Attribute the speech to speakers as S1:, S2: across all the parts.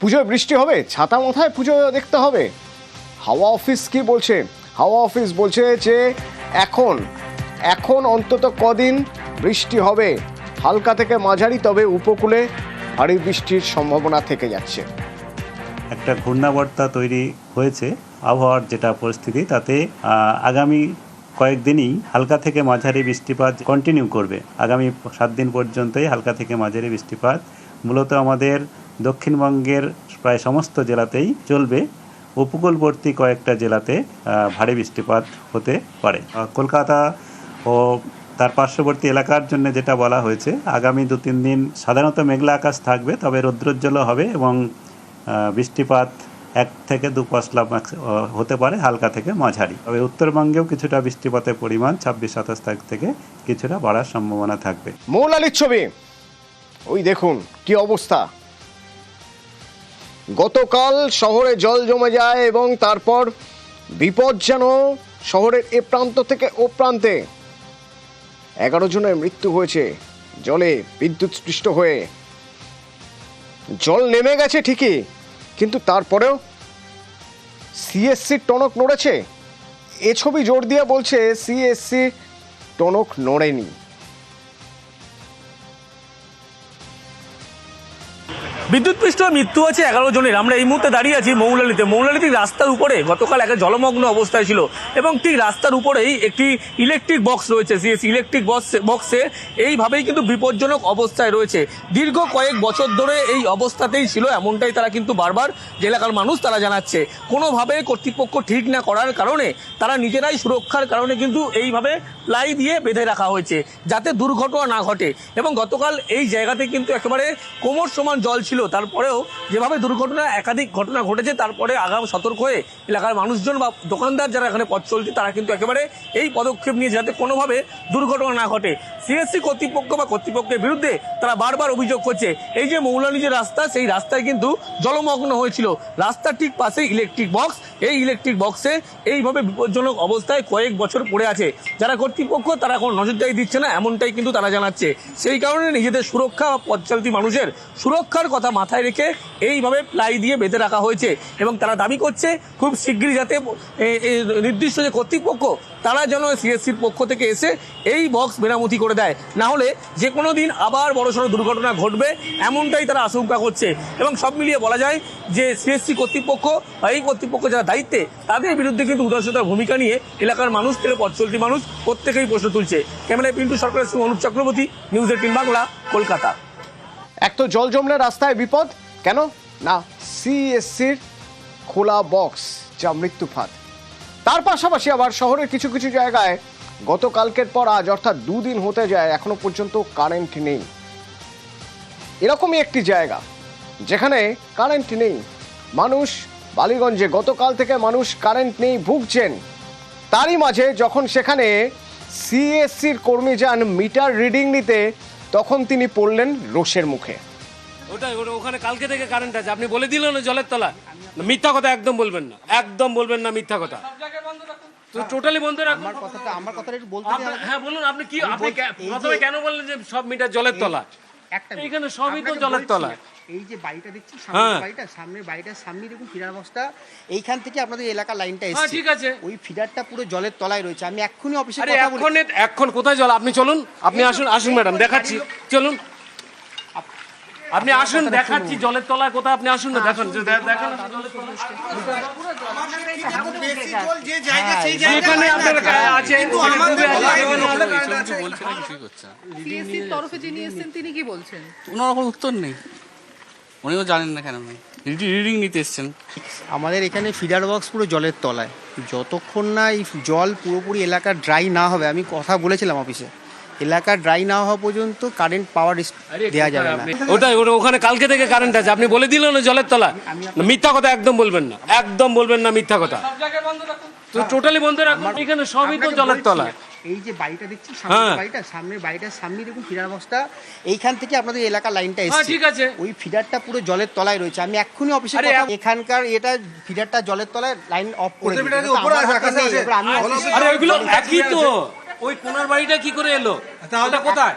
S1: পুজোয় বৃষ্টি হবে, ছাতা মাথায় পুজো দেখতে হবে। হাওয়া অফিস কি বলছে? হাওয়া অফিস বলছে যে এখন এখন অন্তত কদিন বৃষ্টি হবে। হালকা থেকে মাঝারি, তবে উপকূলে ভারী বৃষ্টির সম্ভাবনা থেকে যাচ্ছে।
S2: একটা ঘূর্ণাবর্তা তৈরি হয়েছে, আবহাওয়ার যেটা পরিস্থিতি, তাতে আগামী কয়েকদিনই হালকা থেকে মাঝারি বৃষ্টিপাত কন্টিনিউ করবে। আগামী সাত দিন পর্যন্তই হালকা থেকে মাঝারি বৃষ্টিপাত। মূলত আমাদের দক্ষিণবঙ্গের প্রায় সমস্ত জেলাতেই চলবে উপকূলবর্তী কয়েকটা জেলাতে ভারী বৃষ্টিপাত হতে পারে। কলকাতা ও তার পার্শ্ববর্তী এলাকার জন্য যেটা বলা হয়েছে, আগামী দু তিন দিন সাধারণত মেঘলা আকাশ থাকবে, তবে রৌদ্রোজ্জ্বলও হবে এবং বৃষ্টিপাত এক থেকে দু পশলা হতে পারে, হালকা থেকে মাঝারি। তবে উত্তরবঙ্গেও কিছুটা বৃষ্টিপাতের পরিমাণ ছাব্বিশ, সাতাশ তারিখ থেকে কিছুটা বাড়ার সম্ভাবনা থাকবে।
S1: মৌলালির ছবি! ওই দেখুন, কি অবস্থা! গতকাল শহরে জল জমে যায় এবং তারপর বিপদ যেন শহরের এ প্রান্ত থেকে ও প্রান্তে। এগারো জনের মৃত্যু হয়েছে। জলে বিদ্যুৎ স্পৃষ্ট হয়ে। জল নেমে গেছে ঠিকই, কিন্তু তারপরেও সিএসসির টনক নড়েছে। এ ছবি জোর দিয়ে বলছে সিএসসি টনক নড়েনি।
S3: বিদ্যুৎপৃষ্ট মৃত্যু হচ্ছে এগারো জনের। আমরা এই মুহূর্তে দাঁড়িয়ে আছি মৌলালিতে। মৌলালি ঠিক রাস্তার উপরে গতকাল একটা জলমগ্ন অবস্থায় ছিল। এবং ঠিক রাস্তার উপরেই একটি ইলেকট্রিক বক্স রয়েছে। সেই ইলেকট্রিক বক্স বক্সে এইভাবেই কিন্তু বিপজ্জনক অবস্থায় রয়েছে। দীর্ঘ কয়েক বছর ধরে এই অবস্থাতেই ছিল, এমনটাই তারা কিন্তু বারবার যে এলাকার মানুষ তারা জানাচ্ছে। কোনোভাবে কর্তৃপক্ষ ঠিক না করার কারণে তারা নিজেরাই সুরক্ষার কারণে কিন্তু এইভাবে প্লাই দিয়ে বেঁধে রাখা হয়েছে, যাতে দুর্ঘটনা না ঘটে। এবং গতকাল এই জায়গাতে কিন্তু একেবারে কোমর সমান জল ছিল তারপরেও যেভাবে দুর্ঘটনা, একাধিক ঘটনা ঘটেছে, তারপরে আগাম সতর্ক হয়ে এলাকার মানুষজন বা দোকানদার যারা এখানে পথ চলছে, তারা কিন্তু একেবারে এই পদক্ষেপ নিয়ে যাতে কোনোভাবে দুর্ঘটনা না ঘটে। সিএসসি কর্তৃপক্ষ বা কর্তৃপক্ষের বিরুদ্ধে তারা বারবার অভিযোগ করছে। এই যে মৌলানি যে রাস্তা, সেই রাস্তায় কিন্তু জলমগ্ন হয়েছিল। রাস্তার ঠিক পাশে ইলেকট্রিক বক্স এই ইলেকট্রিক বক্সে এইভাবে বিপজ্জনক অবস্থায় কয়েক বছর পড়ে আছে। যারা কর্তৃপক্ষ, তারা কোনো নজরদারি দিচ্ছে না, এমনটাই কিন্তু তারা জানাচ্ছে। সেই কারণে নিজেদের সুরক্ষা বা পথচালতি মানুষের সুরক্ষার কথা মাথায় রেখে এইভাবে প্লাই দিয়ে বেঁধে রাখা হয়েছে এবং তারা দাবি করছে খুব শীঘ্রই যাতে নির্দিষ্ট যে কর্তৃপক্ষ, তারা যেন সিএসসির পক্ষ থেকে এসে এই বক্স মেরামতি করে দেয়। না হলে যে কোনো দিন আবার বড়সড় দুর্ঘটনা ঘটবে, এমনটাই তারা আশঙ্কা করছে। এবং সব মিলিয়ে বলা যায় যে সিএসসি কর্তৃপক্ষ বা এই কর্তৃপক্ষ যারা দায়িত্বে, তাদের বিরুদ্ধে কিন্তু উদাসীনতার ভূমিকা নিয়ে এলাকার মানুষ থেকে পথ চলতি মানুষ প্রত্যেকেই প্রশ্ন তুলছে। ক্যামেরায় পিন্টু সরকারের সঙ্গে অনুপ চক্রবর্তী, নিউজ এইটিন বাংলা, কলকাতা।
S1: এক তো জল জমলে রাস্তায় বিপদ। কেন? না সিএসসির খোলা বক্স যা মৃত্যু ফাঁদ। তার পাশাপাশি আবার শহরের কিছু কিছু জায়গায় গতকালকের পর আজ, অর্থাৎ দুদিন হতে যায়, এখনও পর্যন্ত কারেন্ট নেই। এরকমই একটি জায়গা, যেখানে কারেন্ট নেই। মানুষ, বালিগঞ্জে গতকাল থেকে মানুষ কারেন্ট নেই ভুগছেন। তারই মাঝে যখন সেখানে সিএসসির কর্মী যান মিটার রিডিং নিতে তখন তিনি পড়লেন রোষের মুখে।
S4: ওটাই ওটা ওখানে কালকে থেকে কারেন্ট আছে। আপনি বলে দিলেন না জলের তলা না, মিথ্যা কথা একদম বলবেন না। একদম বলবেন না মিথ্যা কথা। তো টোটালি বন্ধ রাখুন।
S5: আমার কথাটা আমার কথাটা একটু বলতে
S4: হ্যাঁ বলুন আপনি কি আপনি প্রথমে কেন বললেন যে সব মিটার জলের তলা। এইখানে সবই তো জলের তলা।
S5: এই যে বাড়িটা দেখছি
S4: সামনে
S5: সামনের বাড়িটা সামনের বাড়িটার সামনে দেখুন ফিডার বক্সটা এইখান থেকে আপনাদের এলাকা লাইনটা
S4: হ্যাঁ
S5: এসেছে।
S4: ঠিক আছে।
S5: ওই ফিডারটা পুরো জলের তলায় রয়েছে। আমি এক্ষুনি অফিসে কথা বলি।
S4: এখন কোথায় জল? আপনি চলুন। আপনি আসুন আসুন ম্যাডাম দেখাচ্ছি। চলুন। আপনি আসুন দেখাচ্ছি জলের তলায় কোথায় আপনি আসুন না দেখান দেখান। তলায়। যেখানে আপনার আছে
S6: তরফে যিনি এসেছেন তিনি কি বলছেন?
S7: কোনো রকম উত্তর নেই। উনিও জানেন না কেন রিডিং নিতে এসছেন।
S5: আমাদের এখানে ফিডার বক্স পুরো জলের তলায়। যতক্ষণ না এই জল পুরোপুরি এলাকা ড্রাই না হবে আমি কথা বলেছিলাম অফিসে এলাকা ড্রাই না হওয়া পর্যন্ত কারেন্ট পাওয়ার দেওয়া যাবে না।
S4: ওটাই ওটা ওখানে কালকে থেকে কারেন্ট আছে। আপনি বলে দিলেন না জলের তলা মিথ্যা কথা একদম বলবেন না। একদম বলবেন না মিথ্যা কথা। তো টোটালি বন্ধ রাখুন। এখানে সবই তো জলের তলা
S5: এই যে বাড়িটা দেখছি
S4: হ্যাঁ।
S5: সামনের বাড়িটা সামনের বাড়িটার সামনে দেখুন ফিডার বক্সটা এইখান থেকে আপনাদের এলাকা লাইনটা
S4: হ্যাঁ
S5: এসেছে।
S4: ঠিক আছে।
S5: ওই ফিডারটা পুরো জলের তলায় রয়েছে। আমি এক্ষুনি অফিসে কথা এখানকার এটা ফিডারটা জলের তলায় লাইন অফ করে আমি
S4: আরে ওইগুলো একই তো। ওই কোনার বাড়িটা কি করে এলো? তাহলে কোথায়?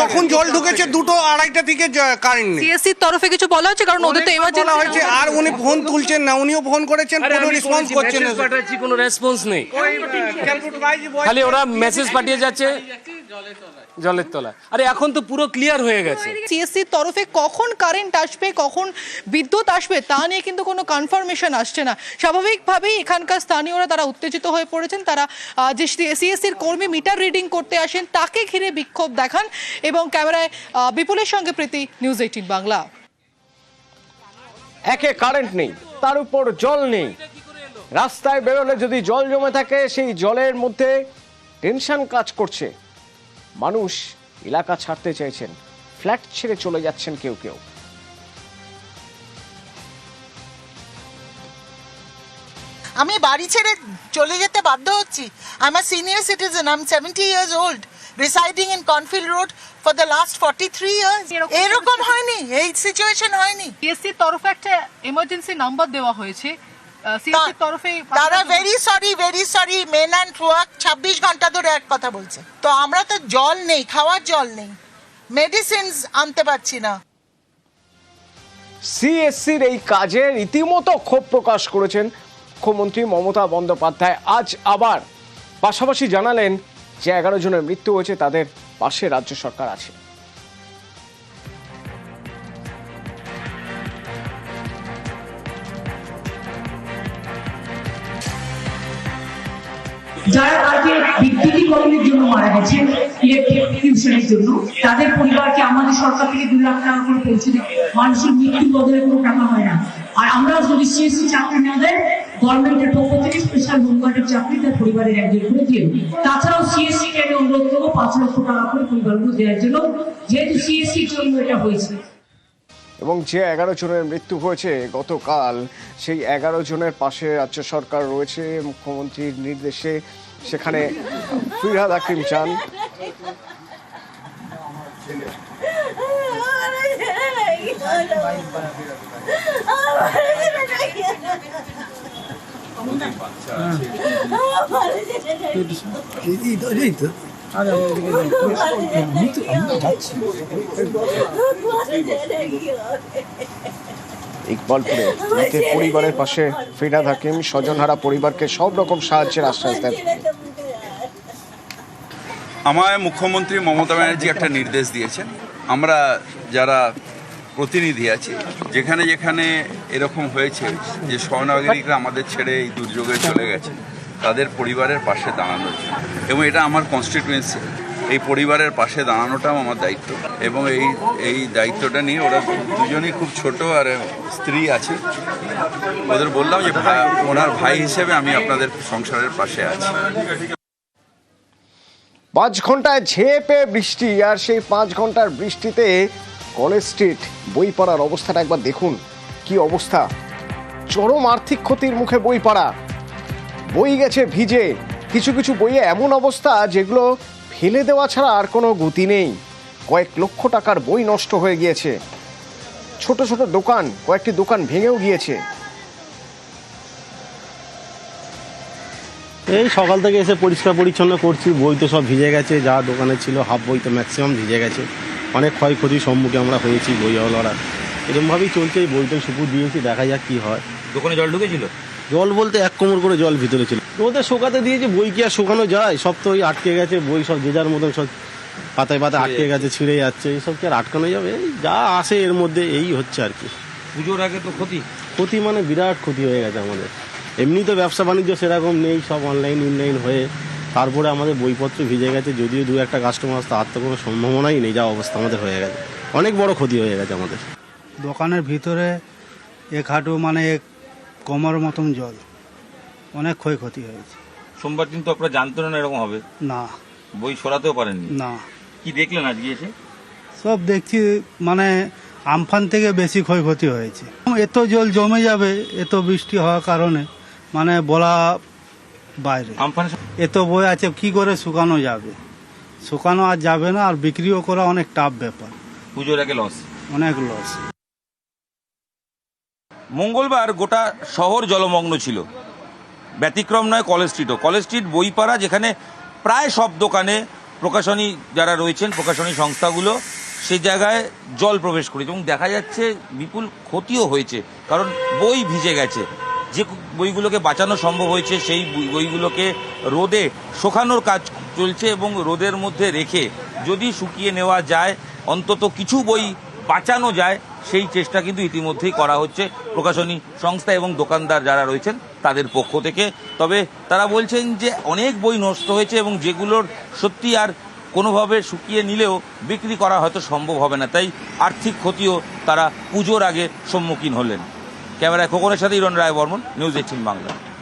S8: যখন জল ঢুকেছে দুটো আড়াইটা থেকে কারেন্ট নেই।
S6: সিএসসির তরফে কিছু বলা হচ্ছে? কারণ ওদের তো
S8: বলা হয়েছে আর উনি ফোন তুলছেন না উনিও ফোন করেছেন কোনো রেসপন্স
S4: করেছি,
S8: করছেন না।
S4: পাঠাচ্ছি কোনো রেসপন্স নেই। খালি ওরা মেসেজ পাঠিয়ে যাচ্ছে। জলের তলায়। আরে এখন তো পুরো ক্লিয়ার হয়ে গেছে।
S6: সিএসসির তরফে কখন কারেন্ট আসবে কখন বিদ্যুৎ আসবে তা নিয়ে কিন্তু কোনো কনফার্মেশন আসছে না। স্বাভাবিকভাবেই এখানকার স্থানীয়রা তারা উত্তেজিত হয়ে পড়েছেন। তারা যে সিএসসির কর্মী মিটার রিডিং করতে আসেন তাকে ঘিরে বিক্ষোভ দেখান এবং ক্যামেরায় বিপুলের সঙ্গে প্রীতি নিউজ এইটিন বাংলা।
S1: একে কারেন্ট নেই তার উপর জল নেই। রাস্তায় বেরোলে যদি জল জমে থাকে সেই জলের মধ্যে টেনশন কাজ করছে। মানুষ এলাকা ছাড়তে চাইছেন ফ্ল্যাট ছেড়ে চলে যাচ্ছেন কেউ কেউ।
S9: আমি বাড়ি ছেড়ে চলে যেতে বাধ্য হচ্ছি। I am senior citizen I am seventy years old residing in Canfield road for the last forty three years এরকম হয়নি এই সিচুয়েশন হয়নি।
S6: সিএসসির তরফে একটা এমার্জেন্সি নাম্বার দেওয়া হয়েছে। সিএসসির তরফে
S9: তারা very sorry very sorry men and work ছাব্বিশ ঘণ্টা ধরে এক কথা বলছে। তো আমরা তো জল নেই খাওয়ার জল নেই। মেডিসিনস আনতে পারছি না।
S1: সিএসসির এই কাজে রীতিমতো ক্ষোভ প্রকাশ করেছেন মুখ্যমন্ত্রী মমতা বন্দ্যোপাধ্যায়। আজ আবার পাশাপাশি জানালেন যে এগারো জনের মৃত্যু হয়েছে তাদের পাশে রাজ্য সরকার আছে।
S10: যারা আজকে বিদ্যুতীকরণের জন্য মারা গেছে ইলেকট্রিকিউশনের জন্য, তাদের পরিবারকে আমাদের সরকার থেকে দু লাখ টাকা করে পৌঁছে দেয়। মানুষের মৃত্যুর বদলে কোনো টাকা হয় না। আর আমরা যদি সিএসসি চাকরি না দেয়, গভর্নমেন্টের পক্ষ থেকে স্পেশাল হোমগার্ডের চাকরি তার পরিবারের একজন করে দিয়ে। তাছাড়াও সিএসসি কে আমি অনুরোধ করব, পাঁচ লক্ষ টাকা করে পরিবারগুলো দেওয়ার জন্য। যেহেতু সিএসসির জন্য এটা হয়েছে
S1: এবং যে এগারো জনের মৃত্যু হয়েছে গতকাল সেই এগারো জনের পাশে রাজ্য সরকার রয়েছে মুখ্যমন্ত্রীর নির্দেশে সেখানে ফিরহাদ হাকিম চান ইকবালপুরে পরিবারের পাশে ফিরহাদ হাকিম স্বজনহারা পরিবারকে সব রকম সাহায্যের আশ্বাস দেন
S11: আমায় মুখ্যমন্ত্রী মমতা ব্যানার্জি একটা নির্দেশ দিয়েছেন আমরা যারা প্রতিনিধি আছি যেখানে যেখানে এরকম হয়েছে যে স্বনাগরিকরা আমাদের ছেড়ে এই দুর্যোগে চলে গেছে তাদের পরিবারের পাশে জন্য এবং এটা আমার কনস্টিটুয়েন্সি এই পরিবারের পাশে দাঁড়ানোটাও আমার দায়িত্ব। এবং এই এই দায়িত্বটা নিয়ে ওরা দুজনেই খুব ছোট আর স্ত্রী আছে। ওদের বললাম যে ওনার ভাই হিসেবে আমি আপনাদের সংসারের পাশে আছি।
S1: পাঁচ ঘন্টায় ঝেয়ে পেয়ে বৃষ্টি আর সেই পাঁচ ঘণ্টার বৃষ্টিতে কলেজ স্ট্রিট, বইপাড়ার অবস্থাটা একবার দেখুন। কি অবস্থা? চরম আর্থিক ক্ষতির মুখে বইপাড়া। বই গেছে ভিজে। কিছু কিছু বইয়ে এমন অবস্থা যেগুলো ফেলে দেওয়া ছাড়া আর কোনো গতি নেই। কয়েক লক্ষ টাকার বই নষ্ট হয়ে গিয়েছে। ছোট ছোট দোকান কয়েকটি দোকান ভেঙেও গিয়েছে।
S12: এই সকাল থেকে এসে পরিষ্কার পরিচ্ছন্ন করছি। বই তো সব ভিজে গেছে যা দোকানে ছিল হাফ বই তো ম্যাক্সিমাম ভিজে গেছে। অনেক ক্ষয়ক্ষতির সম্মুখীন আমরা হয়েছি বইওয়ালারা এরকমভাবেই চলছে এই বইটা সুপুর দিয়েছি দেখা যাক কি হয়।
S3: দোকানে জল ঢুকেছিল?
S12: জল বলতে এক কোমর করে জল ভিতরে ছিল ওদের শোকাতে দিয়েছে বই কি আর শোকানো যায়? সব তো ওই আটকে গেছে বই সব যে যার মতন সব পাতায় পাতায় আটকে গেছে ছিঁড়ে যাচ্ছে এইসব কি আর আটকানো যাবে? এই যা আসে এর মধ্যে এই হচ্ছে আর কি।
S3: পুজোর আগে তো ক্ষতি?
S12: ক্ষতি মানে বিরাট ক্ষতি হয়ে গেছে আমাদের। এমনি তো ব্যবসা বাণিজ্য সেরকম নেই সব অনলাইন ইনলাইন হয়ে তারপরে আমাদের বইপত্র ভিজে গেছে যদিও দু একটা কাস্টমার আসতে আর তো কোনো সম্ভাবনাই নেই যা অবস্থা আমাদের হয়ে গেছে। অনেক বড় ক্ষতি হয়ে গেছে আমাদের।
S8: দোকানের ভিতরে এক হাঁটু মানে এক কমর মতন জল। অনেক ক্ষয়ক্ষতি হয়েছে।
S3: সোমবার দিন তো আপনারা জানতেন না এরকম হবে।
S8: না।
S3: বই সরাতেও পারেননি।
S8: না।
S3: কি দেখলেন আজকে এসে?
S8: সব দেখছি মানে আমফান থেকে বেশি ক্ষয়ক্ষতি হয়েছে। এত জল জমে যাবে এত বৃষ্টি হওয়ার কারণে মানে বলা বাইরে।
S3: আমফান
S8: এত বই আছে কি করে শুকানো যাবে? শুকানো আর যাবে না আর বিক্রিও করা অনেক টাফ ব্যাপার।
S3: পুজোর আগে লস
S8: অনেক লস
S3: মঙ্গলবার গোটা শহর জলমগ্ন ছিল।
S13: ব্যতিক্রম নয় কলেজ স্ট্রিটও। কলেজ স্ট্রিট বইপাড়া, যেখানে প্রায় সব দোকানে প্রকাশনী যারা রয়েছেন, প্রকাশনী সংস্থাগুলো সেই জায়গায় জল প্রবেশ করেছে এবং দেখা যাচ্ছে বিপুল ক্ষতিও হয়েছে, কারণ বই ভিজে গেছে। যে বইগুলোকে বাঁচানো সম্ভব হয়েছে, সেই বই- বইগুলোকে রোদে শোকানোর কাজ চলছে এবং রোদের মধ্যে রেখে যদি শুকিয়ে নেওয়া যায়, অন্তত কিছু বই বাঁচানো যায় সেই চেষ্টা কিন্তু ইতিমধ্যেই করা হচ্ছে। প্রকাশনী সংস্থা এবং দোকানদার যারা রয়েছেন, তাদের পক্ষ থেকে। তবে তারা বলছেন যে অনেক বই নষ্ট হয়েছে এবং যেগুলোর সত্যি আর কোনোভাবে শুকিয়ে নিলেও বিক্রি করা হয়তো সম্ভব হবে না। তাই আর্থিক ক্ষতিও তারা পুজোর আগে সম্মুখীন হলেন। ক্যামেরায় খোকনের সাথে ইরন রায় বর্মন নিউজ এইটিন বাংলা।